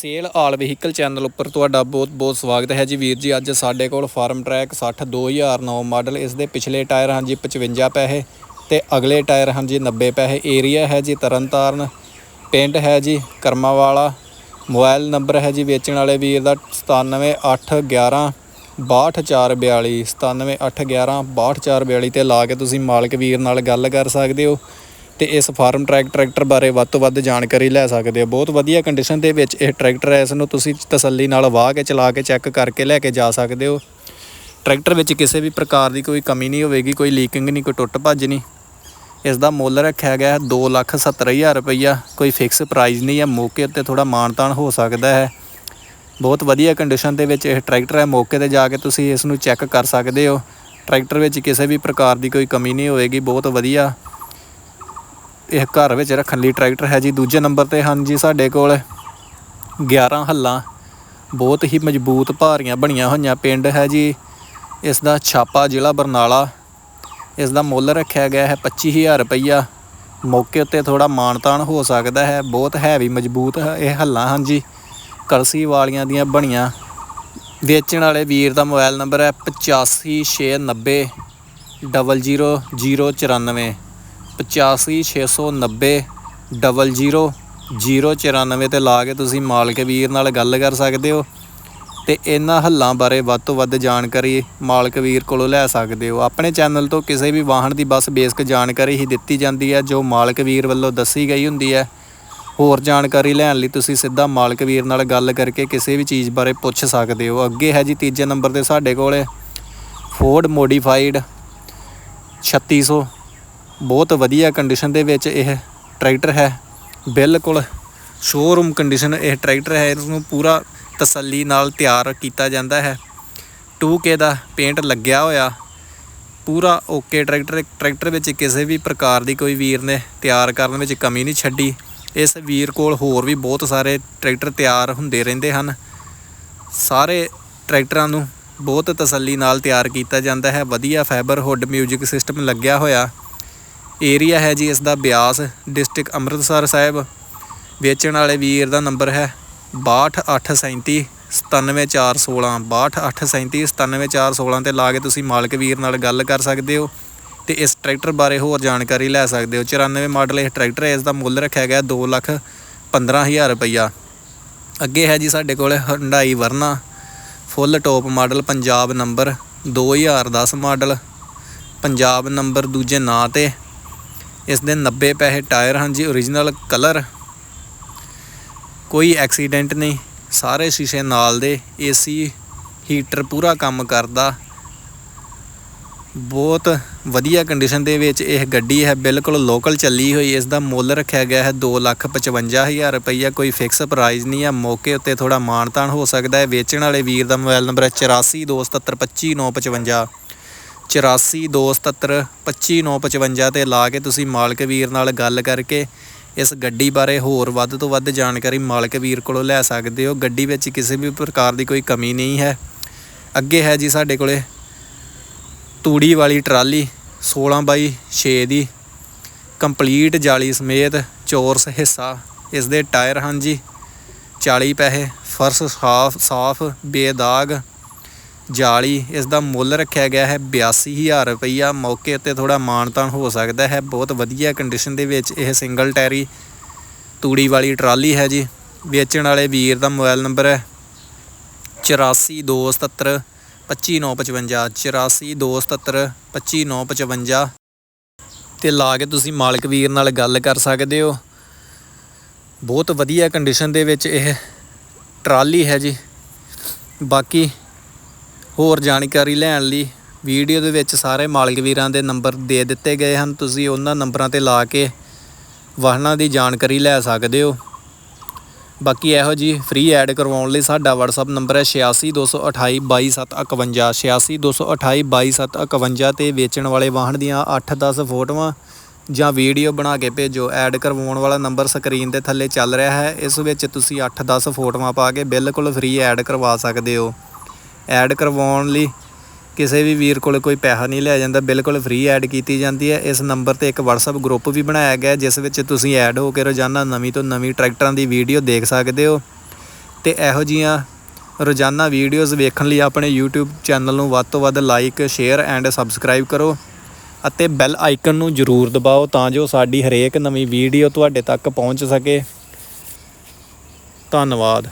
Sale ਆਲ vehicle channel ਉੱਪਰ ਤੁਹਾਡਾ ਬਹੁਤ-ਬਹੁਤ ਸਵਾਗਤ ਹੈ ਜੀ। ਵੀਰ ਜੀ, ਅੱਜ ਸਾਡੇ ਕੋਲ ਫਾਰਮ ਟਰੈਕ 60 2009 ਮਾਡਲ, ਇਸ ਦੇ ਪਿਛਲੇ ਟਾਇਰ ਹਨ ਜੀ 55 ਪੈਸੇ ਤੇ ਅਗਲੇ ਟਾਇਰ ਹਨ ਜੀ 90 ਪੈਸੇ। ਏਰੀਆ ਹੈ ਜੀ ਤਰਨਤਾਰਨ, ਪਿੰਡ ਹੈ ਜੀ ਕਰਮਾਵਾਲਾ, ਮੋਬਾਈਲ ਨੰਬਰ ਹੈ ਜੀ ਵੇਚਣ ਵਾਲੇ ਵੀਰ ਦਾ 97811 62442 97811 62442 ਤੇ ਲਾ ਕੇ ਤੁਸੀਂ ਮਾਲਕ ਵੀਰ ਨਾਲ ਗੱਲ ਕਰ ਸਕਦੇ ਹੋ। ਤੇ ਇਸ ਫਾਰਮ ਟਰੈਕ ਟਰੈਕਟਰ ਬਾਰੇ ਵੱਧ ਤੋਂ ਵੱਧ ਜਾਣਕਾਰੀ ਲੈ ਸਕਦੇ ਹੋ। ਬਹੁਤ ਵਧੀਆ ਕੰਡੀਸ਼ਨ ਦੇ ਵਿੱਚ ਇਹ ਟਰੈਕਟਰ ਹੈ ਇਸ ਨੂੰ ਤੁਸੀਂ ਤਸੱਲੀ ਨਾਲ ਵਾਹ ਕੇ, ਚਲਾ ਕੇ ਚੈੱਕ ਕਰਕੇ ਲੈ ਕੇ ਜਾ ਸਕਦੇ ਹੋ। ਟਰੈਕਟਰ ਵਿੱਚ ਕਿਸੇ ਵੀ ਪ੍ਰਕਾਰ ਦੀ ਕੋਈ ਕਮੀ ਨਹੀਂ ਹੋਵੇਗੀ, ਕੋਈ ਲੀਕਿੰਗ ਨਹੀਂ, ਕੋਈ ਟੁੱਟ ਭੱਜ ਨਹੀਂ। ਇਸ ਦਾ ਮੁੱਲ ਰੱਖਿਆ ਗਿਆ ਹੈ 270000 ਰੁਪਈਆ। ਕੋਈ ਫਿਕਸ ਪ੍ਰਾਈਸ ਨਹੀਂ ਹੈ, ਮੌਕੇ ਉੱਤੇ ਥੋੜਾ ਮਾਨਤਾਨ ਹੋ ਸਕਦਾ ਹੈ। ਬਹੁਤ ਵਧੀਆ ਕੰਡੀਸ਼ਨ ਦੇ ਵਿੱਚ ਇਹ ਟਰੈਕਟਰ ਹੈ, ਮੌਕੇ ਤੇ ਜਾ ਕੇ ਤੁਸੀਂ ਇਸ ਨੂੰ ਚੈੱਕ ਕਰ ਸਕਦੇ ਹੋ। ਟਰੈਕਟਰ ਵਿੱਚ ਕਿਸੇ ਵੀ ਪ੍ਰਕਾਰ ਦੀ ਕੋਈ ਕਮੀ ਨਹੀਂ ਹੋਵੇਗੀ, ਬਹੁਤ ਵਧੀਆ। ਇਹ ਘਰ ਵਿੱਚ ਰੱਖਣ ਲਈ ਟਰੈਕਟਰ ਹੈ ਜੀ। ਦੂਜੇ ਨੰਬਰ ਤੇ ਹਨ ਜੀ ਸਾਡੇ ਕੋਲ 11 ਹੱਲਾਂ। ਬਹੁਤ ਹੀ ਮਜ਼ਬੂਤ ਭਾਰੀਆਂ ਬਣੀਆਂ ਹੋਈਆਂ ਪਿੰਡ ਹੈ ਜੀ। ਇਸ ਦਾ ਛਾਪਾ ਜ਼ਿਲ੍ਹਾ ਬਰਨਾਲਾ। ਇਸ ਦਾ ਮੁੱਲ ਰੱਖਿਆ ਗਿਆ ਹੈ 25000 ਰੁਪਈਆ। ਮੌਕੇ ਉੱਤੇ ਥੋੜਾ ਮਾਨਤਾਨ ਹੋ ਸਕਦਾ ਹੈ। ਬਹੁਤ ਹੈਵੀ ਮਜ਼ਬੂਤ ਇਹ ਹੱਲਾਂ ਹਨ ਜੀ। ਕਲਸੀ ਵਾਲੀਆਂ ਦੀਆਂ ਬਣੀਆਂ। ਵੇਚਣ ਵਾਲੇ ਵੀਰ ਦਾ ਮੋਬਾਈਲ ਨੰਬਰ ਹੈ 8569 00094 85690 00094 ਤੇ ਲਾ ਕੇ ਤੁਸੀਂ ਮਾਲਕ ਵੀਰ ਨਾਲ ਗੱਲ ਕਰ ਸਕਦੇ ਹੋ ਤੇ ਇਹਨਾਂ ਹੱਲਾਂ ਬਾਰੇ ਵੱਧ ਤੋਂ ਵੱਧ ਜਾਣਕਾਰੀ ਮਾਲਕ ਵੀਰ ਕੋਲੋਂ ਲੈ ਸਕਦੇ ਹੋ। ਆਪਣੇ ਚੈਨਲ ਤੋਂ ਕਿਸੇ ਵੀ ਵਾਹਨ ਦੀ ਬਸ ਬੇਸਿਕ ਜਾਣਕਾਰੀ ਹੀ ਦਿੱਤੀ ਜਾਂਦੀ ਹੈ, ਜੋ ਮਾਲਕ ਵੀਰ ਵੱਲੋਂ ਦੱਸੀ ਗਈ ਹੁੰਦੀ ਹੈ। ਹੋਰ ਜਾਣਕਾਰੀ ਲੈਣ ਲਈ ਤੁਸੀਂ ਸਿੱਧਾ ਮਾਲਕ ਵੀਰ ਨਾਲ ਗੱਲ ਕਰਕੇ ਕਿਸੇ ਵੀ ਚੀਜ਼ ਬਾਰੇ ਪੁੱਛ ਸਕਦੇ ਹੋ। ਅੱਗੇ ਹੈ ਜੀ ਤੀਜੇ ਨੰਬਰ ਤੇ ਸਾਡੇ ਕੋਲੇ ਫੋਰਡ ਮੋਡੀਫਾਈਡ 3600 ਬਹੁਤ ਵਧੀਆ ਕੰਡੀਸ਼ਨ ਦੇ ਵਿੱਚ ਇਹ ਟਰੈਕਟਰ ਹੈ। ਬਿਲਕੁਲ ਸ਼ੋਰੂਮ ਕੰਡੀਸ਼ਨ ਇਹ ਟਰੈਕਟਰ ਹੈ ਇਸ ਨੂੰ ਪੂਰਾ ਤਸੱਲੀ ਨਾਲ ਤਿਆਰ ਕੀਤਾ ਜਾਂਦਾ ਹੈ। 2K ਦਾ ਪੇਂਟ ਲੱਗਿਆ ਹੋਇਆ। ਪੂਰਾ ਓਕੇ ਟਰੈਕਟਰ ਟਰੈਕਟਰ ਵਿੱਚ ਕਿਸੇ ਵੀ ਪ੍ਰਕਾਰ ਦੀ ਕੋਈ ਵੀਰ ਨੇ ਤਿਆਰ ਕਰਨ ਵਿੱਚ ਕਮੀ ਨਹੀਂ ਛੱਡੀ। ਇਸ ਵੀਰ ਕੋਲ ਹੋਰ ਵੀ ਬਹੁਤ ਸਾਰੇ ਟਰੈਕਟਰ ਤਿਆਰ ਹੁੰਦੇ ਰਹਿੰਦੇ ਹਨ। ਸਾਰੇ ਟਰੈਕਟਰਾਂ ਨੂੰ ਬਹੁਤ ਤਸੱਲੀ ਨਾਲ ਤਿਆਰ ਕੀਤਾ ਜਾਂਦਾ ਹੈ। ਵਧੀਆ ਫਾਈਬਰ ਹੁੱਡ ਮਿਊਜ਼ਿਕ ਸਿਸਟਮ ਲੱਗਿਆ ਹੋਇਆ। ਏਰੀਆ ਹੈ ਜੀ ਇਸ ਦਾ ਬਿਆਸ ਡਿਸਟ੍ਰਿਕਟ ਅੰਮ੍ਰਿਤਸਰ ਸਾਹਿਬ। ਵੇਚਣ ਵਾਲੇ ਵੀਰ ਦਾ ਨੰਬਰ ਹੈ 62837 97416 62837 97416 ਤੇ ਲਾ ਕੇ ਤੁਸੀਂ ਮਾਲਕ ਵੀਰ ਨਾਲ ਗੱਲ ਕਰ ਸਕਦੇ ਹੋ ਤੇ ਇਸ ਟਰੈਕਟਰ ਬਾਰੇ ਹੋਰ ਜਾਣਕਾਰੀ ਲੈ ਸਕਦੇ ਹੋ। 94 ਮਾਡਲ ਇਹ ਟਰੈਕਟਰ ਹੈ ਇਸ ਦਾ ਮੁੱਲ ਰੱਖਿਆ ਗਿਆ 2 ਲੱਖ 15000 ਰੁਪਈਆ। ਅੱਗੇ ਹੈ ਜੀ ਸਾਡੇ ਕੋਲ Hyundai Verna full top model Punjab number 2010 model Punjab number ਦੂਜੇ ਨਾਂ ਤੇ ਇਸ ਦੇ 90 ਪੈਸੇ ਟਾਇਰ ਹਨ ਜੀ origignal ਕਲਰ ਕੋਈ ਐਕਸੀਡੈਂਟ ਨਹੀਂ, ਸਾਰੇ ਸ਼ੀਸ਼ੇ ਨਾਲ ਦੇ ਏਸੀ ਹੀਟਰ ਪੂਰਾ ਕੰਮ ਕਰਦਾ। ਬਹੁਤ ਵਧੀਆ ਕੰਡੀਸ਼ਨ ਦੇ ਵਿੱਚ ਇਹ ਗੱਡੀ ਹੈ, ਬਿਲਕੁਲ ਲੋਕਲ ਚੱਲੀ ਹੋਈ। ਇਸ ਦਾ ਮੁੱਲ ਰੱਖਿਆ ਗਿਆ ਹੈ 255000 ਰੁਪਈਆ। ਕੋਈ ਫਿਕਸ ਪ੍ਰਾਈਸ ਨਹੀਂ ਹੈ, ਮੌਕੇ ਉੱਤੇ ਥੋੜਾ ਮਾਨਤਾਨ ਹੋ ਸਕਦਾ ਹੈ। ਵੇਚਣ ਵਾਲੇ ਵੀਰ ਦਾ ਮੋਬਾਈਲ ਨੰਬਰ ਹੈ 8427725955 8427725955 ਤੇ ਲਾ ਕੇ ਤੁਸੀਂ ਮਾਲਕ ਵੀਰ ਨਾਲ ਗੱਲ ਕਰਕੇ ਇਸ ਗੱਡੀ ਬਾਰੇ ਹੋਰ ਵੱਧ ਤੋਂ ਵੱਧ ਜਾਣਕਾਰੀ ਮਾਲਕ ਵੀਰ ਕੋਲੋਂ ਲੈ ਸਕਦੇ ਹੋ। ਗੱਡੀ ਵਿੱਚ ਕਿਸੇ ਵੀ ਪ੍ਰਕਾਰ ਦੀ ਕੋਈ ਕਮੀ ਨਹੀਂ ਹੈ। ਅੱਗੇ ਹੈ ਜੀ ਸਾਡੇ ਕੋਲੇ ਤੂੜੀ ਵਾਲੀ ਟਰਾਲੀ 16 ਬਾਈ 6 ਦੀ। ਕੰਪਲੀਟ ਜਾਲੀ ਸਮੇਤ ਚੋਰਸ ਹਿੱਸਾ। ਇਸ ਦੇ ਟਾਇਰ ਹਨ ਜੀ 40 ਪੈਸੇ, ਫਰਸ਼ ਸਾਫ਼ ਸਾਫ਼, ਬੇਦਾਗ। ਜਾਲੀ ਇਸ ਦਾ ਮੁੱਲ ਰੱਖਿਆ ਗਿਆ ਹੈ 82000 ਰੁਪਈਆ। ਮੌਕੇ ਉੱਤੇ ਥੋੜਾ ਮਾਨਤਾਨ ਹੋ ਸਕਦਾ ਹੈ। ਬਹੁਤ ਵਧੀਆ ਕੰਡੀਸ਼ਨ ਦੇ ਵਿੱਚ ਇਹ ਸਿੰਗਲ ਟਾਇਰੀ ਤੂੜੀ ਵਾਲੀ ਟਰਾਲੀ ਹੈ ਜੀ। ਵੇਚਣ ਵਾਲੇ ਵੀਰ ਦਾ ਮੋਬਾਈਲ ਨੰਬਰ ਹੈ 8427 25955 8427 25955 ਤੇ ਲਾ ਕੇ ਤੁਸੀਂ ਮਾਲਕ ਵੀਰ ਨਾਲ ਗੱਲ ਕਰ ਸਕਦੇ ਹੋ। ਬਹੁਤ ਵਧੀਆ ਕੰਡੀਸ਼ਨ ਦੇ ਵਿੱਚ ਇਹ ਟਰਾਲੀ ਹੈ ਜੀ। ਬਾਕੀ ਹੋਰ ਜਾਣਕਾਰੀ ਲੈਣ ਲਈ ਵੀਡੀਓ ਦੇ ਵਿੱਚ ਸਾਰੇ ਮਾਲਕ ਵੀਰਾਂ ਦੇ ਨੰਬਰ ਦੇ ਦਿੱਤੇ ਗਏ ਹਨ। ਤੁਸੀਂ ਉਹਨਾਂ ਨੰਬਰਾਂ ਤੇ ਲਾ ਕੇ ਵਾਹਨਾਂ ਦੀ ਜਾਣਕਾਰੀ ਲੈ ਸਕਦੇ ਹੋ। ਬਾਕੀ ਇਹੋ ਜੀ ਫ੍ਰੀ ਐਡ ਕਰਵਾਉਣ ਲਈ ਸਾਡਾ WhatsApp ਨੰਬਰ ਹੈ 8628222751 8628222751 ਤੇ ਵੇਚਣ ਵਾਲੇ ਵਾਹਨ ਦੀਆਂ 8-10 ਫੋਟੋਆਂ ਜਾਂ ਵੀਡੀਓ ਬਣਾ ਕੇ ਭੇਜੋ। ਐਡ ਕਰਵਾਉਣ ਵਾਲਾ ਨੰਬਰ ਸਕਰੀਨ ਦੇ ਥੱਲੇ ਚੱਲ ਰਿਹਾ ਹੈ। ਇਸ ਵਿੱਚ ਤੁਸੀਂ 8-10 ਫੋਟੋਆਂ ਪਾ ਕੇ ਬਿਲਕੁਲ ਫ੍ਰੀ ਐਡ ਕਰਵਾ ਸਕਦੇ ਹੋ। ਐਡ ਕਰਵਾਉਣ ਲਈ ਕਿਸੇ ਵੀ ਵੀਰ ਕੋਲ ਕੋਈ ਪੈਸਾ ਨਹੀਂ ਲਿਆ ਜਾਂਦਾ, ਬਿਲਕੁਲ ਫ੍ਰੀ ਐਡ ਕੀਤੀ ਜਾਂਦੀ ਹੈ। ਇਸ ਨੰਬਰ ਤੇ ਇੱਕ WhatsApp ਗਰੁੱਪ ਵੀ ਬਣਾਇਆ ਗਿਆ, ਜਿਸ ਵਿੱਚ ਤੁਸੀਂ ਐਡ ਹੋ ਕੇ ਰੋਜ਼ਾਨਾ ਨਵੀਂ ਤੋਂ ਨਵੀਂ ਟਰੈਕਟਰਾਂ ਦੀ ਵੀਡੀਓ ਦੇਖ ਸਕਦੇ ਹੋ। ਤੇ ਇਹੋ ਜੀਆਂ ਰੋਜ਼ਾਨਾ ਵੀਡੀਓਜ਼ ਵੇਖਣ ਲਈ ਆਪਣੇ YouTube ਚੈਨਲ ਨੂੰ ਵੱਧ ਤੋਂ ਵੱਧ ਲਾਈਕ ਸ਼ੇਅਰ ਐਂਡ ਸਬਸਕ੍ਰਾਈਬ ਕਰੋ ਅਤੇ ਬੈਲ ਆਈਕਨ ਨੂੰ ਜ਼ਰੂਰ ਦਬਾਓ ਤਾਂ ਜੋ ਸਾਡੀ ਹਰੇਕ ਨਵੀਂ ਵੀਡੀਓ ਤੁਹਾਡੇ ਤੱਕ ਪਹੁੰਚ ਸਕੇ। ਧੰਨਵਾਦ।